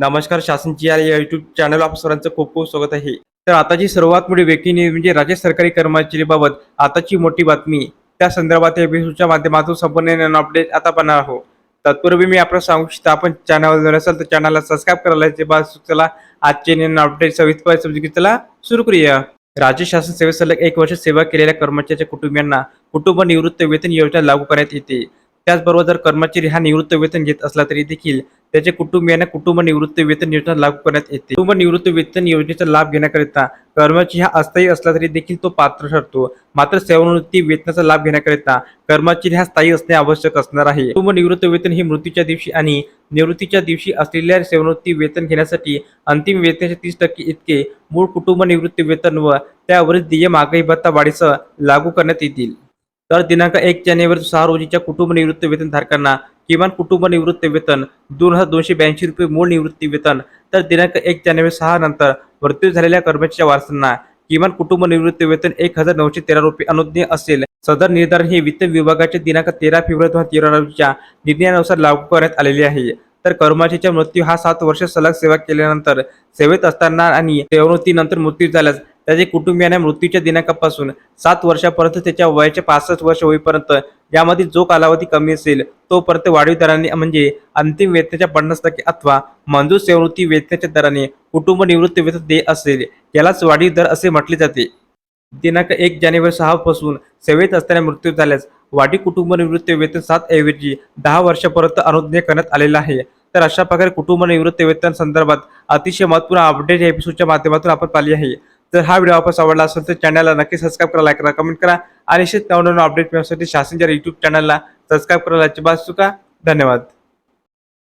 नमस्कार शासनची या YouTube channel आप सर्वांचं खूप खूप स्वागत आहे. तर आताची सर्वात मोठी व्यक्तीने न्यूज म्हणजे, म्हणजे राज्य सरकारी कर्मचारीबाबत आताची मोठी बातमी. त्या संदर्भात एपिसोडच्या माध्यमातून संपूर्ण अपडेट आता पाहणार आहोत. तत्पूर्वी मी आपल्याला सांगू इच्छितो आपण चॅनलवर असेल तर चॅनलला सबस्क्राईब करायला ते बाद चला आजचे नवीन अपडेट सविस्तर समजून म्हणजे चला सुरू करूया. राज्य शासन सेवेत सलग एक वर्ष सेवा केलेल्या कर्मचाऱ्याच्या कुटुंबियांना कुटुंब निवृत्त वेतन योजना लागू करण्यात येते. त्याचबरोबर जर कर्मचारी हा निवृत्त वेतन घेत असला तरी देखील त्याचे कुटुंबियांना कुटुंब निवृत्ती वेतन योजना लागू करण्यात येते. कुटुंब निवृत्ती वेतन योजनेचा लाभ घेण्याकरिता कर्मचारी हा अस्थायी असला तरी देखील तो पात्र ठरतो. मात्र सेवानिवृत्ती वेतनाचा लाभ घेण्याकरिता कर्मचारी हा स्थायी असणे आवश्यक असणार आहे. कुटुंब निवृत्ती वेतन ही मृत्यूच्या दिवशी आणि निवृत्तीच्या दिवशी असलेल्या सेवानिवृत्ती वेतन घेण्यासाठी अंतिम वेतनाचे तीस टक्के इतके मूळ कुटुंब निवृत्ती वेतन व त्यावरील देय महागाई भत्ता वाढीसह लागू करण्यात येतील. तर दिनांक एक जानेवारी सहा रोजीच्या कुटुंब निवृत्ती वेतन धारकांना किमान कुटुंब निवृत्ती वेतन दोन हजार दोनशे ब्याऐंशी रुपये मूळ निवृत्ती वेतन तर दिनांक एक जानेवारी सहा नंतर मृत्यू झालेल्या कर्मचाऱ्याच्या वारसांना किमान कुटुंब निवृत्ती वेतन एक हजार नऊशे तेरा रुपये अनुज्ञ असेल. सदर निर्धारण हे वित्त विभागाच्या दिनांक तेरा फेब्रुवारी दोन हजार तेरा रोजीच्या निर्णयानुसार लागू करण्यात आलेले आहे. तर कर्मचाऱ्याचा मृत्यू हा सात वर्ष सलग सेवा केल्यानंतर सेवेत असताना आणि सेवानिवृत्तीनंतर मृत्यू झाल्यास त्याचे कुटुंबियांना मृत्यूच्या दिनांकापासून सात वर्षापर्यंत त्याच्या वयाचे पासष्ट वर्ष होईपर्यंत यामध्ये जो कालावधी कमी असेल तोपर्यंत वाढीव दराने म्हणजे अंतिम वेतनाच्या पन्नास टक्के अथवा मंजूर सेवृत्ती वेतनाच्या दराने कुटुंब निवृत्ती वेतन दे असेल यालाच वाढीव दर असे म्हटले जाते. दिनांक एक जानेवारी सहा पासून सेवेत असताना मृत्यू झाल्यास वाढी कुटुंब निवृत्ती वेतन सात ऐवजी दहा वर्षापर्यंत अनुज्ञ करण्यात आलेला आहे. तर अशा प्रकारे कुटुंब निवृत्ती वेतन संदर्भात अतिशय महत्त्वपूर्ण अपडेट या एपिसोडच्या माध्यमातून आपण पाहिली आहे. जर हा व्हिडिओ आपण आवडला असेल तर चॅनलला नक्की सबस्क्राईब करा लाईक करा कमेंट करा आणि असेच नवनवीन अपडेट मिळवण्यासाठी शासनच्या युट्यूब चॅनलला सबस्क्राईब करायला अजिबात चुका धन्यवाद.